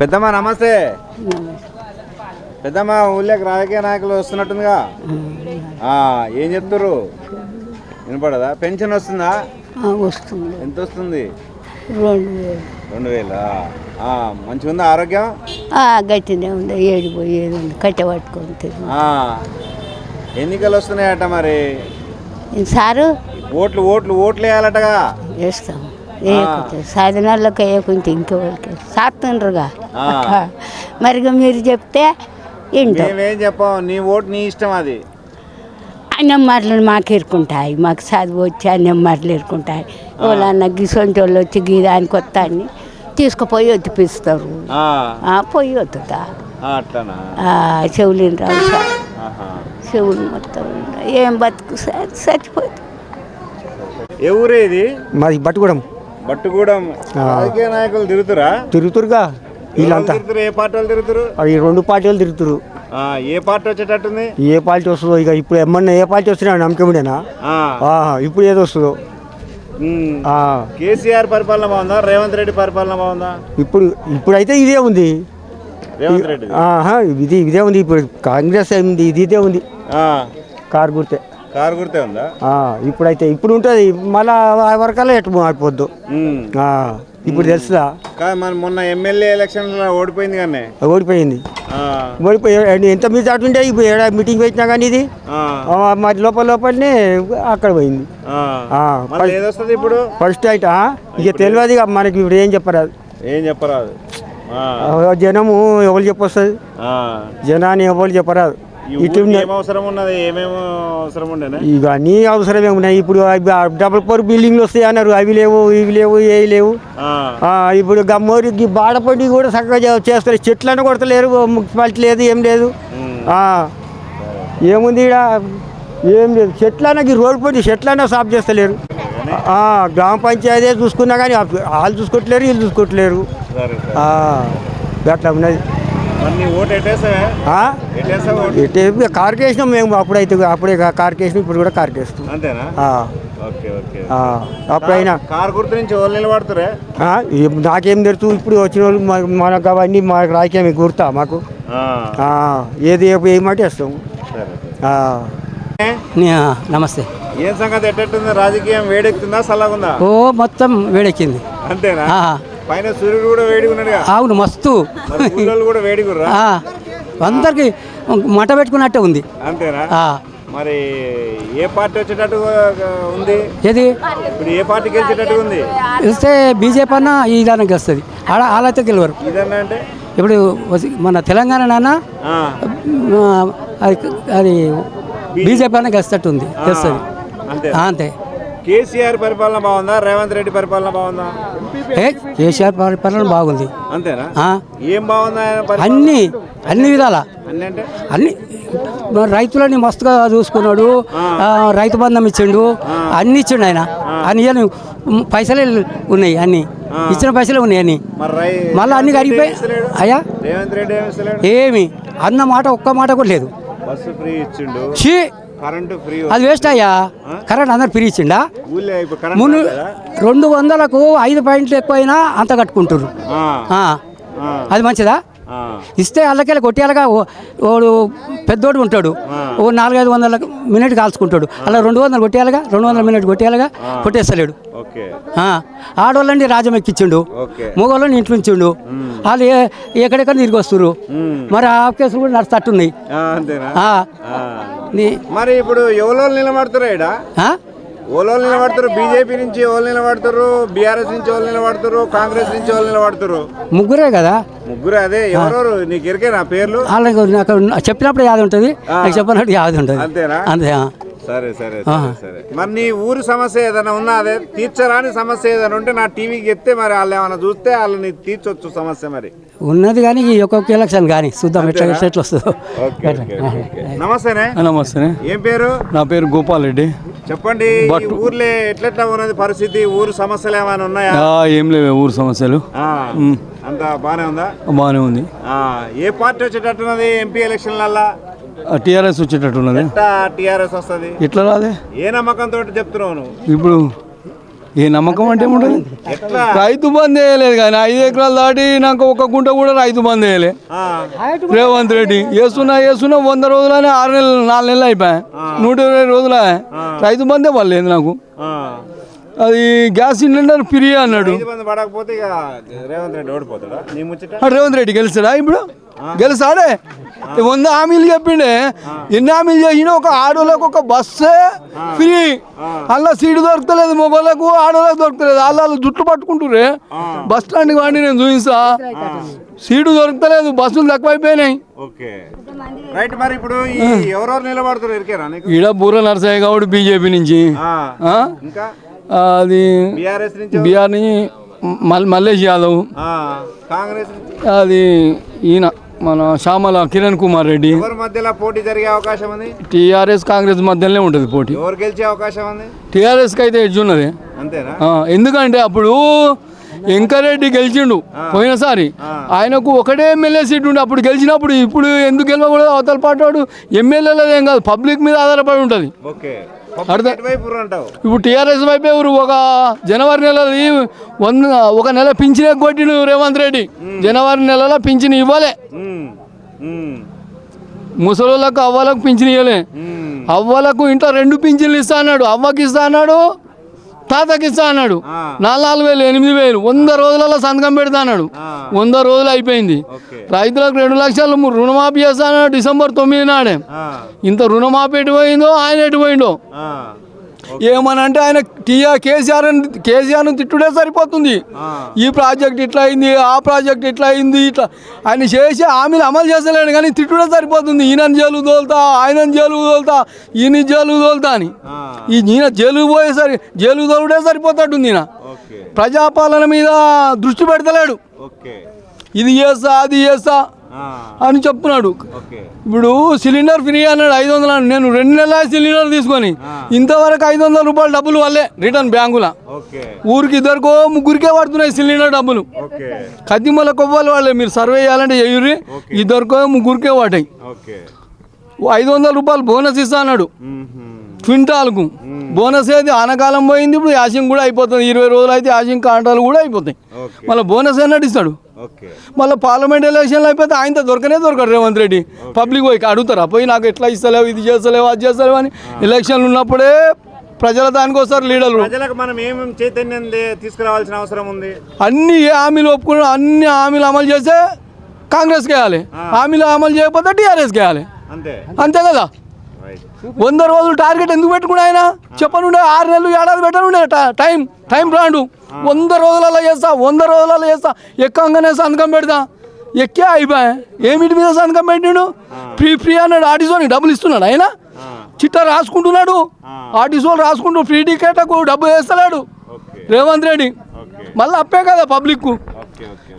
పెద్దమ్మ నమస్తే. పెద్దమ్మ ఊళ్ళోకి రాజకీయ నాయకులు వస్తున్నట్టుందిగా. ఏం చెప్తారు వినపడదా? పెన్షన్ వస్తుందా? వస్తుంది. ఎంత వస్తుంది? రెండు వేలు. మంచిగా ఉందా ఆరోగ్యం? గట్టినే ఉంది. ఏడు పోయేది ఉంది. కట్టె. ఆ, ఎన్నికలు వస్తున్నాయట మరి? సారు? ఓట్లు ఓట్లు ఓట్లు వేయాలటగా. వేస్తాం. సాధనాలకు వేయకుంటే ఇంకెవరికి? సాత్తుండ్రుగా? ఆ. మరి చెప్తే ఏంటో? మేమేం చెప్పాం నీ ఓటు నీ ఇష్టం అది. నెమ్మర్లు మాకు ఇరుకుంటాయి మాకు చదువు వచ్చి ఆ నెమ్మర్లు ఇరుకుంటాయి వాళ్ళన్న గిసొంటి వాళ్ళు వచ్చి గీదానికి వస్తాన్ని తీసుకుపోయి ఒత్తిపిస్తారు. ఆ, ఆ, పొయ్యి ఒత్తుతా. ఆ, అట్లనా? ఆ, చెవులు రావు సార్. ఆహా. చెవులు మొత్తం. ఏం బతుకు సార్? చచ్చిపోతుంది ఇది మాది బట్టుగూడెం. బట్టుగూడెం రాజకీయ నాయకులు తిరుగుతురా? తిరుగుతురుగా వీళ్ళంతా. తిరుగుతురు? ఏ పార్టీ వాళ్ళు తిరుగుతురు అవి రెండు పార్టీలు తిరుగుతురు. ఏ పార్టీ వచ్చేటట్టుంది? ఏ పార్టీ వస్తుందో ఇక ఇప్పుడు ఏమన్నా ఏ పార్టీ వస్తున్నా నమ్మకముడేనా ఇప్పుడు ఏదో వస్తుందో? కేసీఆర్ పరిపాలన బాగుందా? రేవంత్ రెడ్డి పరిపాలన బాగుందా? ఇప్పుడు ఇప్పుడైతే ఇదే ఉంది. రేవంత్ రెడ్డి ఇది ఇదే ఉంది ఇప్పుడు. కాంగ్రెస్ ఇది ఇదే ఉంది. కారు గుర్తే. కారు గుర్తే ఉందా? ఇప్పుడైతే ఇప్పుడు ఉంటుంది. మళ్ళా ఆ వరకల్లా ఎటు మారిపోద్దు. ఇప్పుడు తెలుసుదా? మొన్న ఎమ్మెల్యే ఎలక్షన్లో ఓడిపోయింది కానీ ఓడిపోయింది. ఓడిపోయి ఎంత మీద ఉంటే ఇప్పుడు ఏడా మీటింగ్ పెట్టినా కానీ ఇది? మరి లోపల లోపలనే అక్కడ పోయింది. ఇప్పుడు? ఫస్ట్ అయితే ఇక తెలియదు ఇక మనకి ఇప్పుడు ఏం చెప్పరాదు. ఏం చెప్పరాదు. జనము ఎవరు చెప్పొస్తుంది. జనాన్ని ఎవరు చెప్పరాదు. ఇక అన్నీ అవసరం ఏమున్నాయి ఇప్పుడు డబుల్ ఫోర్ బిల్డింగ్లు వస్తాయి అన్నారు. అవి లేవు ఇవి లేవు ఏవి లేవు. ఇప్పుడు గమ్మోరి బాడపండి కూడా చక్కగా చేస్తారు. చెట్లను కొడతలేరు. మున్సిపాలిటీ లేదు ఏం లేదు. ఏముంది ఈడ? ఏం లేదు. చెట్లన్నకి రోడ్డు పండి చెట్లన్నా సాఫ్ చేస్తలేరు. ఆ, గ్రామ పంచాయతీ చూసుకున్నా కానీ వాళ్ళు చూసుకోవట్లేరు వీళ్ళు చూసుకోవట్లేరు. అట్లా ఉన్నది. ఎటే కారుకి వేసినాం మేము అప్పుడైతే అప్పుడే కారుకి వేసినాం ఇప్పుడు కూడా కారుకి వేస్తాం అంతేనా? ఆ, ఓకే ఓకే ఆ, అప్పుడైనా కారు గుర్తు నుంచి ఎవరు నిలబడుతురే? నాకేం తెలుసు ఇప్పుడు వచ్చిన వాళ్ళు మా- మనకు అవన్నీ మా రాజకీయం గుర్తా మాకు? ఆ, ఆ, ఏది ఏమంటే వేస్తాం. నమస్తే. ఏం సంగతి ఎట్టెట్టుంది? రాజకీయం వేడెక్కుతుందా చల్లగుందా? ఓ మొత్తం వేడెక్కింది. అంతేనా? ఆ, పైన సూర్యుడు కూడా వేడిగా ఉన్నాడుగా. అవును మస్తు. కూడా వేడిగుర్రా? ఆ, అందరికి మట పెట్టుకున్నట్టే ఉంది. అంతేనా? మరి ఏ పార్టీ వచ్చేటట్టు ఉంది? ఏది? ఇప్పుడు ఏ పార్టీ గెలిచేటట్టు ఉంది? ఇస్తే బీజేపీ అన్న ఈ విధానంకి వస్తుంది ఆడ వాళ్ళైతే గెలవరు. అంటే? ఇప్పుడు మన తెలంగాణ నాన్న అది బీజేపీ అన్న గెలిచేటట్టు ఉంది గెలుస్తుంది. అంతే. కేసీఆర్ పరిపాలన బాగుందా? రేవంత్ రెడ్డి పరిపాలన బాగుందా? కేసీఆర్ పరిపాలన బాగుంది. అంతేనా? ఏం బాగుందా? అన్ని అన్ని విధాల. అన్ని రైతులని మస్తుగా చూసుకున్నాడు. రైతు బంధం ఇచ్చిండు. అన్ని ఇచ్చిండు ఆయన. అన్ని పైసలే ఉన్నాయి అన్ని. ఇచ్చిన పైసలే ఉన్నాయి అన్ని. మళ్ళీ అన్ని కరిగిపోయి? అయ్యా? ఏమి? అన్న మాట ఒక్క మాట కూడా లేదు. అది వేస్ట్ అయ్యా. కరెంట్ అందరు ఫ్రీ ఇచ్చిండా? ఊళ్ళో రెండు వందలకు ఐదు పాయింట్లు ఎక్కువైనా అంత కట్టుకుంటారు అది మంచిదా. ఇస్తే వాళ్ళకెళ్ళి కొట్టేయాలగా ఓ- ఓడు పెద్దోడు ఉంటాడు. ఓ నాలుగైదు వందల మినిట్ కాల్చుకుంటాడు. అలా రెండు వందలు కొట్టేయాలగా రెండు వందల మినిట్ కొట్టేయాలగా కొట్టేస్తలేడు. ఓకే. ఆ, ఆడోళ్ళండి రాజ్యం ఎక్కించిండు మగవాళ్ళని ఇంట్లో ఉంచిండు వాళ్ళు ఎక్కడెక్కడ తిరిగి వస్తున్నారు మరి ఆ కేసులు కూడా నడుస్తట్టున్నాయి. మరి ఇప్పుడు ఎవరో ఆ? ఓలో నిలబడుతారు బీజేపీ నుంచి ఎవరు నిలబడుతారు బీఆర్ఎస్ నుంచి ఎవరు నిలబడుతారు కాంగ్రెస్ నుంచి ఎవరు నిలబడుతారు. ముగ్గురే కదా? ముగ్గురు అదే ఎవరెవరు? నీకు ఎరికే నా పేర్లు? వాళ్ళకి నాకు చెప్పినప్పుడు యాది ఉంటుంది నాకు చెప్పినప్పుడు యాది ఉంటుంది అంతేనా? అంతే ఆ. సరే సరే సరే సరే. మరి నీ ఊరి సమస్య ఏదైనా ఉన్నా అదే తీర్చరాని సమస్య ఏదైనా ఉంటే నా టీవీకి చెప్తే మరి వాళ్ళు ఏమైనా చూస్తే వాళ్ళని తీర్చొచ్చు సమస్య మరి. ఉన్నది కానీ ఈ ఒక్కొక్క ఎలక్షన్ కానీ చూద్దాం ఎట్లా ఎట్లా వస్తుందో. Okay okay okay. నమస్తేనే. నమస్తే ఏం పేరు? నా పేరు గోపాల్ రెడ్డి. చెప్పండి ఈ ఊర్లో ఎట్లెట్లా ఉన్నది పరిస్థితి? ఊరు సమస్యలు ఏమైనా ఉన్నాయా? ఆ, ఏం లేవు ఊరు సమస్యలు. ఆ, అంతా బానే ఉందా? బాగానే ఉంది. ఆ, ఏ పార్టీ వచ్చేటట్టున్నది ఎంపీ ఎలక్షన్లల్లా? టీఆర్ఎస్ వచ్చేటట్టున్నది? టీఆర్ఎస్ వస్తుంది? ఎట్లా రాదే? ఏ నమ్మకంతో చెప్తున్నావు నువ్వు? ఇప్పుడు ఏ నమ్మకం అంటే ఏముంటుంది రైతు బంద్ వేయలేదు కానీ ఐదు ఎకరాలు దాటి నాకు ఒక గుంట కూడా రైతు బంద్ వేయలే రేవంత్ రెడ్డి వేస్తున్నా వేస్తున్నా వంద రోజులనే ఆరు నెలలు నాలుగు నెలలు అయిపోయాయి నూట ఇరవై రోజులే రైతు బందే పడలేదు నాకు. అది గ్యాస్ సిలిండర్ ఫ్రీ అన్నాడు. రేవంత్ రెడ్డి ఓడిపోతాడా? నీ ముచ్చట? ఆ రేవంత్ రెడ్డి గెలుస్తాడా ఇప్పుడు? గెలుస్తాడే? వంద హామీలు చెప్పిండే. ఎన్ని హామీలు చేసినా ఒక ఆడోళ్ళకు ఒక బస్సే ఫ్రీ. అలా సీటు దొరకలేదు మొబైల్కు ఆడోళ్ళకి దొరకలేదు. వాళ్ళు వాళ్ళు జుట్లు పట్టుకుంటురే బస్ స్టాండ్కి వాడి నేను చూపిస్తా. సీటు దొరకలేదు బస్సులు తక్కువైపోయినాయి. ఓకే. రైట్ మరి ఇప్పుడు ఈ ఎవరెవరు నిలబడుతున్నారు? ఈడ బూర నరసయ్య గౌడ్ బీజేపీ నుంచి? ఇంకా? అది బీఆర్ నుంచి మల్ మల్లేష్ యాదవ్. అది ఈయన మన శ్యామల కిరణ్ కుమార్ రెడ్డి. మధ్యలో పోటీ జరిగే అవకాశం ఉంది? టీఆర్ఎస్ కాంగ్రెస్ మధ్యలోనే ఉంటుంది పోటీ. ఎవరు గెలిచే అవకాశం ఉంది? టీఆర్ఎస్కి అయితే ఎడ్జ్ ఉన్నది. అంతేనా? ఎందుకంటే అప్పుడు వెంకరెడ్డి గెలిచిండు పోయినసారి. ఆయనకు ఒకటే ఎమ్మెల్యే సీట్ ఉండే అప్పుడు గెలిచినప్పుడు ఇప్పుడు ఎందుకు గెలవకూడదు? అవతల పాటు వాడు ఎమ్మెల్యేలది ఏం కాదు పబ్లిక్ మీద ఆధారపడి ఉంటుంది. ఓకే. అర్థం- ఇప్పుడు టీఆర్ఎస్ వైపు ఎవరు ఒక జనవరి నెలది వంద ఒక నెల పింఛన్ కొట్టిండు రేవంత్ రెడ్డి. జనవరి నెలలో పింఛన్ ఇవ్వలే. ముసలోళ్ళకు అవ్వలకు పింఛన్ ఇవ్వలే. అవ్వలకు ఇంట్లో రెండు పింఛన్లు ఇస్తా అన్నాడు. అవ్వకి ఇస్తా అన్నాడు. తాతకి ఇస్తా అన్నాడు. నాలుగు వేలు ఎనిమిది వేలు వంద రోజులలో సంతకం పెడతా అన్నాడు. వంద రోజులు అయిపోయింది. రైతులకు రెండు లక్షలు రుణమాఫీ చేస్తా అన్నాడు డిసెంబర్ తొమ్మిది నాడే ఇంత రుణమాఫీ ఎటు పోయిందో ఆయన ఎటు పోయిండో. ఏమనంటే ఆయన టీఆర్ కేసీఆర్ కేసీఆర్ను తిట్టుడే సరిపోతుంది. ఈ ప్రాజెక్ట్ ఇట్లా అయింది ఆ ప్రాజెక్ట్ ఇట్లా అయింది ఇట్లా. ఆయన చేసి హామీలు అమలు చేస్తలేడు కానీ తిట్టుడే సరిపోతుంది. ఈయన జైలు తోలుతా ఆయన జైలు తోలుతా ఈయన జైలు తోలుతా అని. ఈ ఈయన జైలు పోయేసరి జైలు తోలుడే సరిపోతాడు ఈయన. ప్రజాపాలన మీద దృష్టి పెడతలేడు. ఇది చేస్తా అది చేస్తా. అని చెప్తున్నాడు ఇప్పుడు సిలిండర్ ఫ్రీ అన్నాడు ఐదు వందలు అన్నాడు. నేను రెండు నెలల సిలిండర్ తీసుకొని ఇంతవరకు ఐదు వందల రూపాయలు డబ్బులు వాళ్ళే రిటర్న్ బ్యాంకులో. ఊరికి ఇద్దరికో ముగ్గురికే పడుతున్నాయి సిలిండర్ డబ్బులు. కత్తిమల కొవ్వాలి వాళ్ళే మీరు సర్వే చేయాలంటే ఎయ్యూరి ఇద్దరికో ముగ్గురికే పడ్డాయి ఓకే. ఐదు వందల రూపాయలు బోనస్ ఇస్తా అన్నాడు. క్వింటాల్కు. బోనస్ అయితే ఆనకాలం పోయింది ఇప్పుడు యాసింగ్ కూడా అయిపోతుంది. ఇరవై రోజులు అయితే యాసింగ్ కాంటాలు కూడా అయిపోతాయి. మళ్ళీ బోనస్ అన్నట్టు ఇస్తాడు మళ్ళీ పార్లమెంట్ ఎలక్షన్లు అయిపోతే ఆయనతో దొరకనే దొరకడు రేవంత్ రెడ్డి. పబ్లిక్ పోయి అడుగుతారా పోయి నాకు ఎట్లా ఇస్తలేవు ఇది చేస్తలేవు అది చేస్తలేవు అని ఎలక్షన్లు ఉన్నప్పుడే ప్రజల దానికి వస్తారు లీడర్లు. ప్రజలకు మనం ఏమేమి చైతన్యం తీసుకురావాల్సిన అవసరం ఉంది? అన్ని ఏ హామీలు ఒప్పుకున్న అన్ని హామీలు అమలు చేస్తే కాంగ్రెస్కి వేయాలి. హామీలు అమలు చేయకపోతే టీఆర్ఎస్కి వేయాలి. అంతే. అంతే కదా? వంద రోజులు టార్గెట్ ఎందుకు పెట్టుకున్నా ఆయన? చెప్పనుండే ఆరు నెలలు ఏడాది పెట్టనుండే ట- టైం టైం రాండు వంద రోజులలో చేస్తా వంద రోజులలో చేస్తా. ఎక్కంగానే సంతకం పెడతా. ఎక్కే అయిపోయా? ఏమిటి మీద సంతకం పెట్టిండు? ఫ్రీ ఫ్రీ అన్నాడు ఆర్టీసోని డబ్బులు ఇస్తున్నాడు ఆయన. చిట్టా రాసుకుంటున్నాడు. ఆర్టీసోలు రాసుకుంటూ ఫ్రీ టికెట్లకు డబ్బులు వేస్తలేడు. రేవంత్ రెడ్డి. మళ్ళీ అప్పే కదా పబ్లిక్కు.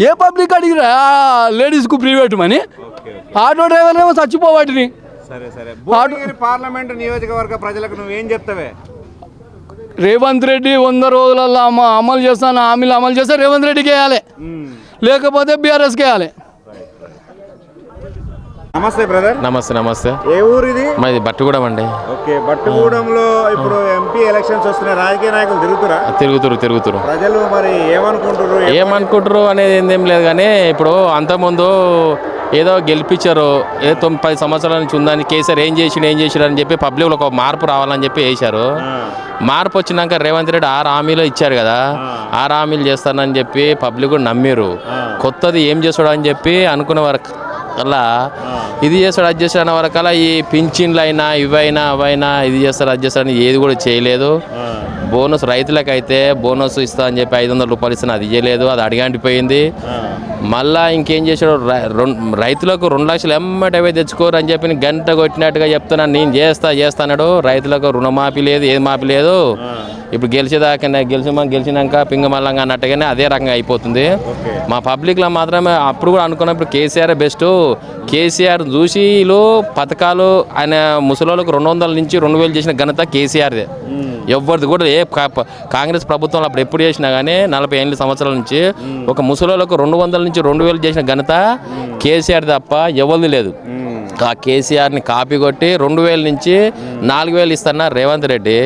ఏ పబ్లిక్ అడిగిరా లేడీస్కు ఫ్రీ పెట్టమని. ఆటో డ్రైవర్ ఏమో చచ్చిపోవాటిని. సరే సరే. భువనగిరి పార్లమెంట్ నియోజకవర్గ ప్రజలకు నువ్వేం చెప్తావే? రేవంత్ రెడ్డి వంద రోజులలో అమ అమలు చేస్తాను హామీలు అమలు చేస్తే రేవంత్ రెడ్డికి వేయాలి. లేకపోతే బీఆర్ఎస్కి వేయాలి. నమస్తే బ్రదర్. నమస్తే నమస్తే. ఏ ఊరు ఇది మాది బట్టుగూడెం అండి. ఓకే బట్టుగూడెంలో ఇప్పుడు ఎంపీ ఎలక్షన్స్ వస్తున్నాయి. రాజకీయ నాయకులు తిరుగుతురా? తిరుగుతురు తిరుగుతురు. ప్రజలు మరి ఏమనుకుంటారు ఏమనుకుంటారు అనేది ఏందేం లేదు కానీ ఇప్పుడు అంతకుముందు ఏదో గెలిపించారు ఏదో తొమ్మిది పది సంవత్సరాల నుంచి ఉందని కేసీఆర్ ఏం చేసిండు ఏం చేసిండు అని చెప్పి పబ్లిక్లో ఒక మార్పు రావాలని చెప్పి వేశారు మార్పు వచ్చినాక రేవంత్ రెడ్డి ఆరు హామీలు ఇచ్చారు కదా ఆరు హామీలు చేస్తానని చెప్పి పబ్లిక్ కూడా నమ్మిరు. కొత్తది ఏం చేస్తాడు అని చెప్పి అనుకునే వరకు అలా ఇది చేస్తాడు అది చేస్తాడు అన్న వరకల్లా ఈ పింఛన్లు అయినా ఇవైనా అవైనా ఇది చేస్తాడు అది చేస్తాడు అని ఏది కూడా చేయలేదు. బోనస్ రైతులకైతే బోనస్ ఇస్తా అని చెప్పి ఐదు వందల రూపాయలు ఇస్తాను అది ఇవ్వలేదు అది అడిగంటిపోయింది మళ్ళా ఇంకేం చేశాడు? రైతులకు రెండు లక్షలు ఎమ్మటవే తెచ్చుకోరు అని చెప్పి గంట కొట్టినట్టుగా చెప్తున్నాను నేను చేస్తా చేస్తాడు రైతులకు రుణమాఫీ లేదు ఏది మాఫీ లేదు. ఇప్పుడు గెలిచేదాకా గెలిచి గెలిచినాక పింగమల్లంగా అన్నట్టుగానే అదే రకంగా అయిపోతుంది. మా పబ్లిక్లో మాత్రమే అప్పుడు కూడా అనుకున్నప్పుడు కేసీఆర్ బెస్ట్. కేసీఆర్ చూసి పథకాలు ఆయన ముసలోళ్ళకు రెండు వందల నుంచి రెండు వేలు చేసిన ఘనత కేసీఆర్దే. ఎవరిది కూడా ఏ కాంగ్రెస్ ప్రభుత్వం అప్పుడు ఎప్పుడు చేసినా కానీ నలభై ఎనిమిది సంవత్సరాల నుంచి ఒక ముసలోళ్ళకు రెండు వందల నుంచి రెండు వేలు చేసిన ఘనత కేసీఆర్ తప్ప ఎవరిది లేదు. ఆ కేసీఆర్ని కాపీ కొట్టి రెండు వేల నుంచి నాలుగు వేలు ఇస్తున్న రేవంత్ రెడ్డి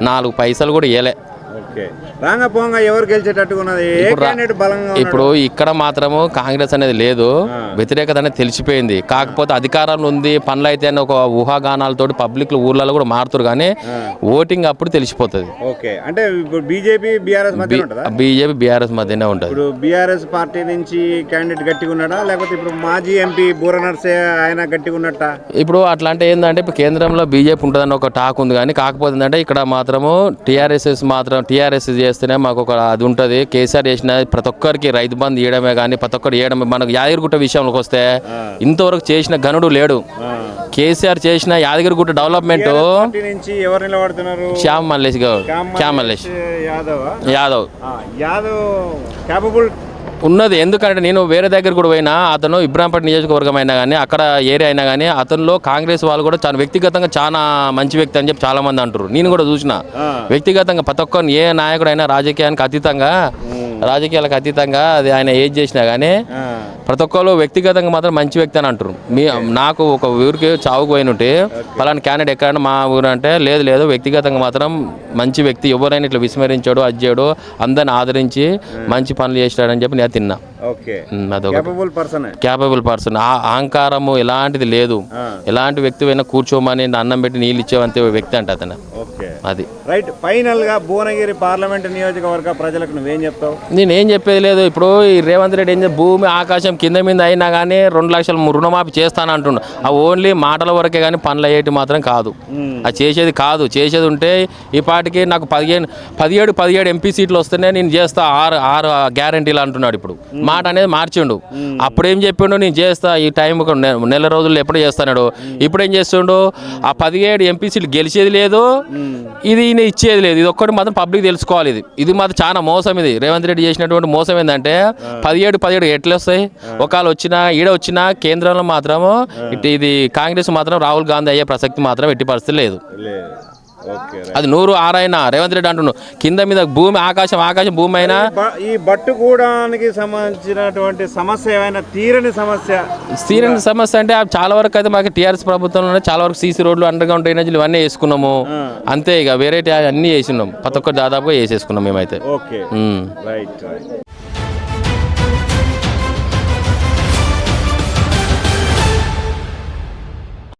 నాలుగు పైసలు కూడా ఇవ్వలే రాంగ పోంగా ఎవరు గెలిచేటట్టుగా ఉన్నది? ఏ ఇప్పుడు రా- క్యాండిడేట్ బలంగా ఉన్నాడు? ఇప్పుడు ఇక్కడ మాత్రము కాంగ్రెస్ అనేది లేదు. వ్యతిరేకత అనేది తెలిసిపోయింది. కాకపోతే అధికారంలో ఉంది పనులు అయితే అని ఒక ఊహాగానాలతో పబ్లిక్ ఊర్లలో కూడా మారుతారు కానీ ఓటింగ్ అప్పుడు తెలిసిపోతుంది. ఓకే. అంటే ఇప్పుడు బీజేపీ బీఆర్ఎస్ మధ్య బీజేపీ బీఆర్ఎస్ మధ్యనే ఉంటుంది. ఇప్పుడు బీఆర్ఎస్ పార్టీ నుంచి క్యాండిడేట్ గట్టిగా ఉన్నాడా? లేకపోతే ఇప్పుడు మాజీ ఎంపీ బూర నర్సే ఆయన గట్టిగా ఉన్నట్ట? ఇప్పుడు అట్లా అంటే ఏంటంటే ఇప్పుడు కేంద్రంలో బీజేపీ ఉంటుందని ఒక టాక్ ఉంది కానీ కాకపోతే ఏంటంటే ఇక్కడ మాత్రము టీఆర్ఎస్ మాత్రం టీఆర్ఎస్ చేస్తేనే మాకు ఒక అది ఉంటుంది. కేసీఆర్ చేసిన ప్రతి ఒక్కరికి రైతు బంధు ఇవ్వడమే కానీ ప్రతి ఒక్కరు ఇవ్వడమే మనకు యాదగిరిగుట్ట విషయంలోకి వస్తే ఇంతవరకు చేసిన గనుడు లేడు. కేసీఆర్ చేసిన యాదగిరిగుట్ట డెవలప్మెంట్ శ్యామ్ మల్లేష్ గౌడ్ శ్యామ్ మల్లేష్. యాదవ్ యాదవ్. ఉన్నది. ఎందుకంటే నేను వేరే దగ్గర కూడా పోయినా అతను ఇబ్రాంపేట నియోజకవర్గం అయినా కానీ అక్కడ ఏరియా అయినా కానీ అతనిలో కాంగ్రెస్ వాళ్ళు కూడా చాలా వ్యక్తిగతంగా చాలా మంచి వ్యక్తి అని చెప్పి చాలా మంది అంటారు నేను కూడా చూసిన. వ్యక్తిగతంగా ప్రతి ఒక్కరిని ఏ నాయకుడు అయినా రాజకీయానికి అతీతంగా రాజకీయాలకు అతీతంగా అది ఆయన ఏది చేసినా కానీ ప్రతి ఒక్కరు వ్యక్తిగతంగా మాత్రం మంచి వ్యక్తి అని అంటారు మీ నాకు ఒక ఊరికి చావుకు పోయిన ఉంటే పలానా క్యాండిడేట్ ఎక్కడైనా మా ఊరు అంటే లేదు లేదు వ్యక్తిగతంగా మాత్రం మంచి వ్యక్తి ఎవరైనా ఇట్లా విస్మరించాడు అది చేయడు అందరిని ఆదరించి మంచి పనులు చేసినాడని చెప్పి నేను తిన్నా. క్యాపబుల్ పర్సన్ అహంకారము ఎలాంటిది లేదు. ఎలాంటి వ్యక్తి అయినా కూర్చోమని అన్నం పెట్టి నీళ్ళు ఇచ్చేవంతే వ్యక్తి అంట అతను. అది. రైట్ ఫైనల్గా భువనగిరి పార్లమెంట్ నియోజకవర్గ ప్రజలకు నువ్వేం చెప్తావు? నేను ఏం చెప్పేది లేదు. ఇప్పుడు ఈ రేవంత్ రెడ్డి ఏం భూమి ఆకాశం కింద మీద అయినా కానీ రెండు లక్షలు రుణమాఫీ చేస్తాను అంటుండు. ఆ ఓన్లీ మాటల వరకే కానీ పనులు అయ్యేటి మాత్రం కాదు. అది చేసేది కాదు. చేసేది ఉంటే ఈ పాటికి నాకు పదిహేను పదిహేడు పదిహేడు ఎంపీ సీట్లు వస్తేనే నేను చేస్తా ఆరు ఆరు గ్యారంటీలు అంటున్నాడు ఇప్పుడు. మాట అనేది మార్చిండు. అప్పుడు ఏం చెప్పిండు? నేను చేస్తా ఈ టైం నెల రోజుల్లో ఎప్పుడు చేస్తాడు ఇప్పుడు ఏం చేస్తుండు? ఆ పదిహేడు ఎంపీ సీట్లు గెలిచేది లేదు. ఇది ఈయన ఇచ్చేది లేదు. ఇది ఒక్కటి మాత్రం పబ్లిక్ తెలుసుకోవాలి ఇది. ఇది మాత్రం చాలా మోసం ఇది. రేవంత్ రెడ్డి చేసినటువంటి మోసం ఏంటంటే పదిహేడు పదిహేడు ఎట్లా వస్తాయి ఒకవేళ వచ్చినా ఈడ వచ్చినా కేంద్రంలో మాత్రము ఇటు ఇది కాంగ్రెస్ మాత్రం రాహుల్ గాంధీ అయ్యే ప్రసక్తి మాత్రం ఎట్టి పరిస్థితి లేదు. అది నూరు ఆరైనా రేవంత్ రెడ్డి అంటున్నాడు కింద మీద భూమి ఆకాశం ఆకాశం భూమి అయినా ఈ బట్టుగూడానికి సంబంధించినటువంటి సమస్య ఏమైనా తీరని సమస్య? తీరని సమస్య అంటే చాలా వరకు అయితే మాకు టీఆర్ఎస్ ప్రభుత్వంలోనే చాలా వరకు సీసీ రోడ్లు అండర్ గ్రౌండ్ డ్రైనేజీలు ఇవన్నీ వేసుకున్నాము. అంతే ఇక వేరే అన్నీ వేసినాం. ప్రతి ఒక్కరు దాదాపుగా వేసేసుకున్నాం మేమైతే. ఓకే. రైట్.